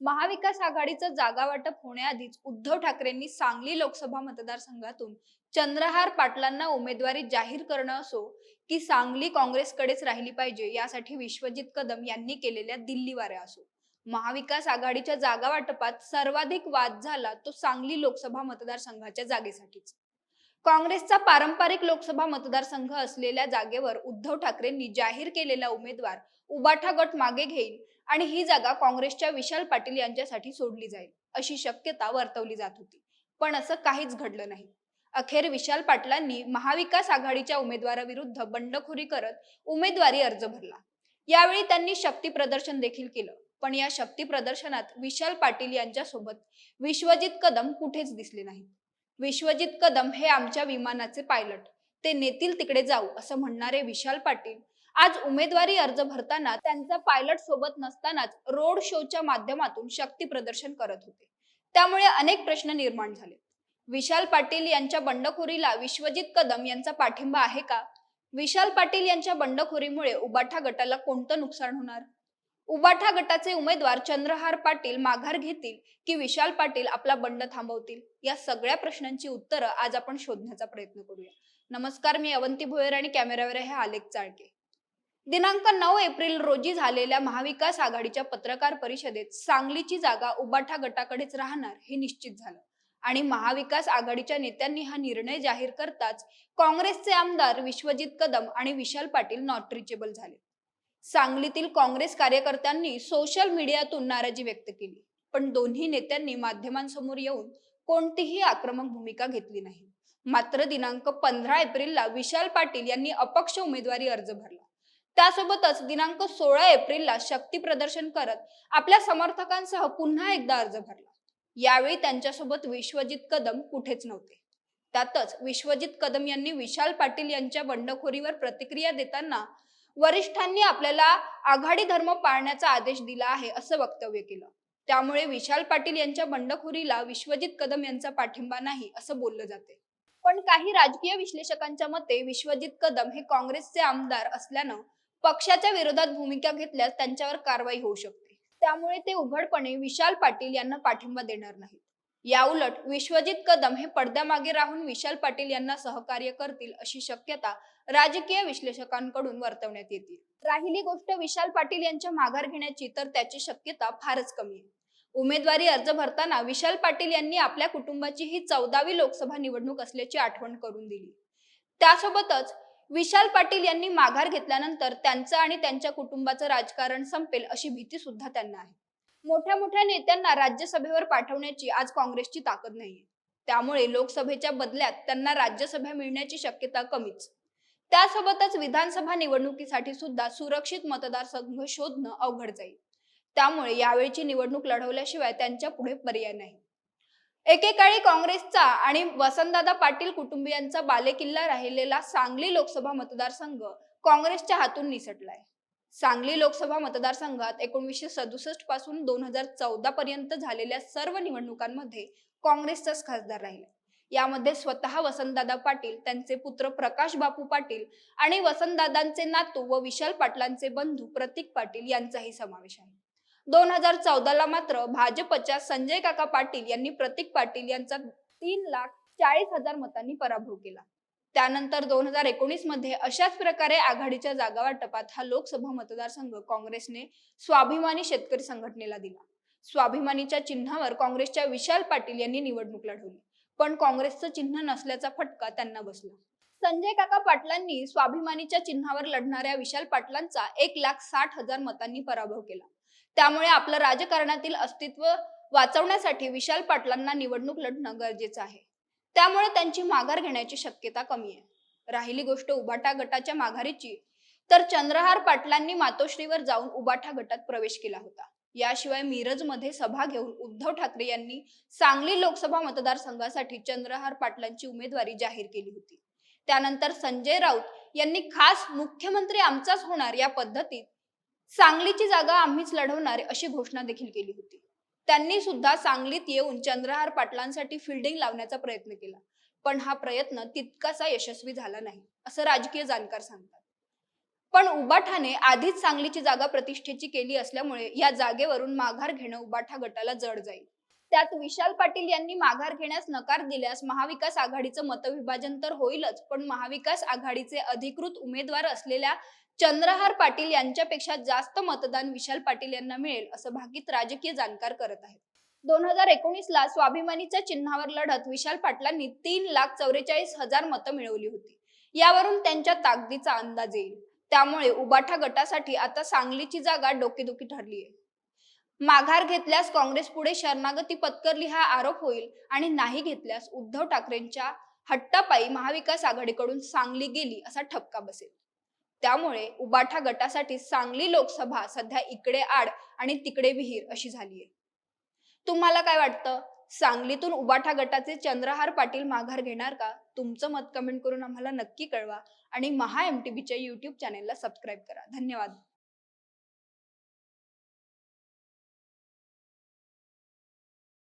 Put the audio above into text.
महाविकास आघाडीचं जागा वाटप होण्याआधीच उद्धव ठाकरेंनी सांगली लोकसभा मतदारसंघातून चंद्रहार पाटलांना उमेदवारी जाहीर करणं असो की सांगली काँग्रेसकडेच राहिली पाहिजे यासाठी विश्वजित कदम यांनी केलेल्या दिल्ली वाऱ्या असो. महाविकास आघाडीच्या जागा वाटपात सर्वाधिक वाद झाला तो सांगली लोकसभा मतदारसंघाच्या जागेसाठीच. काँग्रेसचा पारंपरिक लोकसभा मतदारसंघ असलेल्या जागेवर उद्धव ठाकरेंनी जाहीर केलेला उमेदवार उबाठा गट मागे घेईल आणि ही जागा काँग्रेसच्या विशाल पाटील यांच्यासाठी सोडली जाईल अशी शक्यता वर्तवली जात होती. पण असं काहीच घडलं नाही. अखेर विशाल पाटलांनी महाविकास आघाडीच्या उमेदवाराविरुद्ध बंडखोरी करत उमेदवारी अर्ज भरला. यावेळी त्यांनी शक्ती प्रदर्शन देखील केलं पण या शक्ती प्रदर्शनात विशाल पाटील यांच्यासोबत विश्वजित कदम कुठेच दिसले नाहीत. विश्वजित कदम हे आमच्या विमानाचे पायलट ते नेतील तिकडे जाऊ असं म्हणणारे विशाल पाटील आज उमेदवारी अर्ज भरताना त्यांचा पायलट सोबत नसतानाच रोड शोच्या माध्यमातून शक्ती प्रदर्शन करत होते. त्यामुळे अनेक प्रश्न निर्माण झाले. विशाल पाटील यांच्या बंडखोरीला विश्वजित कदम यांचा पाठिंबा आहे का? विशाल पाटील यांच्या बंडखोरीमुळे उबाठा गटाला कोणतं नुकसान होणार? उबाठा गटाचे उमेदवार चंद्रहार पाटील माघार घेतील की विशाल पाटील आपला बंड थांबवतील? या सगळ्या प्रश्नांची उत्तरं आज आपण शोधण्याचा प्रयत्न करूया. नमस्कार मी अवंती भोयर आणि कॅमेरावर आहे आलेख चाळके. दिनांक नऊ एप्रिल रोजी झालेल्या महाविकास आघाडीच्या पत्रकार परिषदेत सांगलीची जागा उबाठा गटाकडेच राहणार हे निश्चित झालं. आणि महाविकास आघाडीच्या नेत्यांनी हा निर्णय जाहीर करताच काँग्रेसचे आमदार विश्वजित कदम आणि विशाल पाटील नॉट रिचेबल झाले. सांगलीतील काँग्रेस कार्यकर्त्यांनी सोशल मीडियातून नाराजी व्यक्त केली पण दोन्ही नेत्यांनी माध्यमांसमोर येऊन कोणतीही आक्रमक भूमिका घेतली नाही. मात्र दिनांक पंधरा एप्रिलला विशाल पाटील यांनी अपक्ष उमेदवारी अर्ज भरला. त्यासोबतच दिनांक सोळा एप्रिलला शक्ती प्रदर्शन करत आपल्या समर्थकांसह पुन्हा एकदा अर्ज भरला. यावेळी त्यांच्यासोबत विश्वजित कदम कुठेच नव्हते. त्यातच विश्वजित कदम यांनी विशाल पाटील यांच्या बंडखोरीवर प्रतिक्रिया देताना वरिष्ठांनी आपल्याला आघाडी धर्म पाळण्याचा आदेश दिला आहे असं वक्तव्य केलं. त्यामुळे विशाल पाटील यांच्या बंडखोरीला विश्वजित कदम यांचा पाठिंबा नाही असं बोललं जाते. पण काही राजकीय विश्लेषकांच्या मते विश्वजित कदम हे काँग्रेसचे आमदार असल्यानं पक्षाच्या विरोधात भूमिका घेतल्यास त्यांच्यावर कारवाई होऊ शकते. त्यामुळे ते उघडपणे विशाल पाटील यांना पाठिंबा देणार नाहीत. या उलट विश्वजित कदम हे पडद्यामागे राहून विशाल पाटील यांना सहकार्य करतील अशी शक्यता राजकीय विश्लेषकांकडून वर्तवण्यात येते. राहिली गोष्ट विशाल पाटील यांच्या माघार घेण्याची तर त्याची शक्यता फारच कमी आहे. उमेदवारी अर्ज भरताना विशाल पाटील यांनी आपल्या कुटुंबाची ही चौदावी लोकसभा निवडणूक असल्याची आठवण करून दिली. त्यासोबतच विशाल पाटील यांनी माघार घेतल्यानंतर त्यांचं आणि त्यांच्या कुटुंबाचं राजकारण संपेल अशी भीती सुद्धा त्यांना आहे. मोठ्या मोठ्या नेत्यांना राज्यसभेवर पाठवण्याची आज काँग्रेसची ताकद नाहीये. त्यामुळे लोकसभेच्या बदल्यात त्यांना राज्यसभा मिळण्याची शक्यता कमीच. त्यासोबतच विधानसभा निवडणुकीसाठी सुद्धा सुरक्षित मतदारसंघ शोधणं अवघड जाईल. त्यामुळे यावेळची निवडणूक लढवल्याशिवाय त्यांच्या पुढे पर्याय नाही. एकेकाळी काँग्रेसचा आणि वसंतदादा पाटील कुटुंबियांचा बालेकिल्ला राहिलेला सांगली लोकसभा मतदारसंघ काँग्रेसच्या हातून निसटलाय. सांगली लोकसभा मतदारसंघात एकोणीसशे सदुसष्टपासून दोन हजार चौदा पर्यंत झालेल्या सर्व निवडणुकांमध्ये काँग्रेसचाच खासदार राहिला. यामध्ये स्वतः वसंतदादा पाटील त्यांचे पुत्र प्रकाश बापू पाटील आणि वसंतदादांचे नातू व विशाल पाटलांचे बंधू प्रतीक पाटील यांचाही समावेश आहे. दोन हजार चौदाला मात्र भाजपच्या संजय काका पाटील यांनी प्रतीक पाटील यांचा तीन लाख चाळीस हजार मतांनी पराभव केला. त्यानंतर दोन हजार एकोणीसमध्ये अशाच प्रकारे आघाडीच्या जागा वाटपात हा लोकसभा मतदारसंघ काँग्रेसने स्वाभिमानी शेतकरी संघटनेला दिला. स्वाभिमानीच्या चिन्हावर काँग्रेसच्या विशाल पाटील यांनी निवडणूक लढवली. पण काँग्रेसचं चिन्ह नसल्याचा फटका त्यांना बसला. संजय काका पाटलांनी स्वाभिमानीच्या चिन्हावर लढणाऱ्या विशाल पाटलांचा एक लाख साठ हजार मतांनी पराभव केला. त्यामुळे आपलं राजकारणातील अस्तित्व वाचवण्यासाठी विशाल पाटलांना निवडणूक लढणं गरजेचं आहे. त्यामुळे त्यांची माघार घेण्याची शक्यता कमी आहे. राहिली गोष्ट उबाटा गटाच्या माघारीची तर चंद्रहार पाटलांनी मातोश्रीवर जाऊन उबाठा गटात प्रवेश केला होता. याशिवाय मिरजमध्ये सभा घेऊन उद्धव ठाकरे यांनी सांगली लोकसभा मतदारसंघासाठी चंद्रहार पाटलांची उमेदवारी जाहीर केली होती. त्यानंतर संजय राऊत यांनी खास मुख्यमंत्री आमचाच होणार या पद्धतीत सांगलीची जागा आम्हीच लढवणार अशी घोषणा देखील केली होती. त्यांनी सुद्धा सांगलीत येऊन चंद्रहार पाटलांसाठी फिल्डिंग लावण्याचा प्रयत्न केला. पण हा प्रयत्न तितकासा यशस्वी झाला नाही असं राजकीय जाणकार सांगतात. पण उबाठाने आधीच सांगलीची जागा प्रतिष्ठेची केली असल्यामुळे या जागेवरून माघार घेणं उबाठा गटाला जड जाईल. त्यात विशाल पाटील यांनी माघार घेण्यास नकार दिल्यास महाविकास आघाडीचं मतविभाजन तर होईलच पण महाविकास आघाडीचे अधिकृत उमेदवार असलेल्या चंद्रहार पाटील यांच्यापेक्षा जास्त मतदान विशाल पाटील यांना मिळेल असं भाकीत राजकीय जाणकार करत आहेत. दोन हजार एकोणीस ला स्वाभिमानीच्या चिन्हावर लढत विशाल पाटलांनी तीन लाख चौवेचाळीस हजार मतं मिळवली होती. यावरून त्यांच्या ताकदीचा अंदाज येईल. त्यामुळे उबाठा गटासाठी आता सांगलीची जागा डोकेदुखी ठरली आहे माघार घेतल्यास काँग्रेस पुढे शरणागती पत्करली हा आरोप होईल आणि नाही घेतल्यास उद्धव ठाकरेंच्या हट्टापायी महाविकास आघाडीकडून सांगली गेली असा ठपका बसेल. त्यामुळे उबाठा गटासाठी सांगली लोकसभा सध्या इकडे आड आणि तिकडे विहीर अशी झालीय. तुम्हाला काय वाटतं? सांगलीतून उबाठा गटाचे चंद्रहार पाटील माघार घेणार का? तुमचं मत कमेंट करून आम्हाला नक्की कळवा आणि महा एम टी बीच्या युट्यूब चॅनेलला सबस्क्राईब करा. धन्यवाद.